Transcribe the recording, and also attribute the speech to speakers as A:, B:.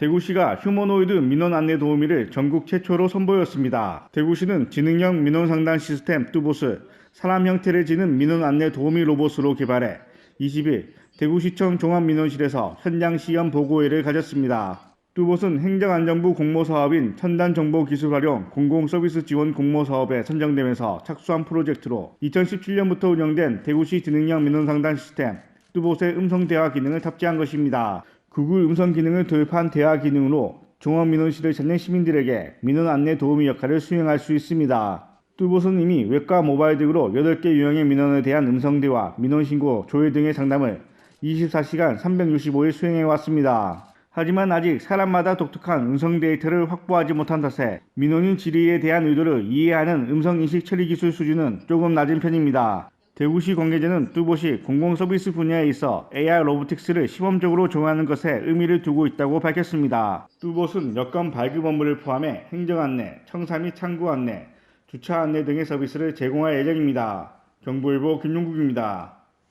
A: 대구시가 휴머노이드 민원 안내 도우미를 전국 최초로 선보였습니다. 대구시는 지능형 민원 상담 시스템 뚜보스, 사람 형태를 지닌 민원 안내 도우미 로봇으로 개발해 20일 대구시청 종합민원실에서 현장 시험 보고회를 가졌습니다. 뚜봇은 행정안전부 공모사업인 첨단정보기술 활용 공공서비스 지원 공모사업에 선정되면서 착수한 프로젝트로 2017년부터 운영된 대구시 지능형 민원상담 시스템 뚜봇의 음성 대화 기능을 탑재한 것입니다. 구글 음성 기능을 도입한 대화 기능으로 종합민원실을 찾는 시민들에게 민원 안내 도우미 역할을 수행할 수 있습니다. 뚜봇은 이미 웹과 모바일 등으로 8개 유형의 민원에 대한 음성 대화, 민원 신고, 조회 등의 상담을 24시간 365일 수행해 왔습니다. 하지만 아직 사람마다 독특한 음성 데이터를 확보하지 못한 탓에 민원인 질의에 대한 의도를 이해하는 음성 인식 처리 기술 수준은 조금 낮은 편입니다. 대구시 관계자는 뚜봇이 공공서비스 분야에 있어 AI 로보틱스를 시범적으로 적용하는 것에 의미를 두고 있다고 밝혔습니다. 뚜봇은 여권 발급 업무를 포함해 행정 안내, 청사 및 창구 안내, 주차 안내 등의 서비스를 제공할 예정입니다. 경보일보 김용국입니다.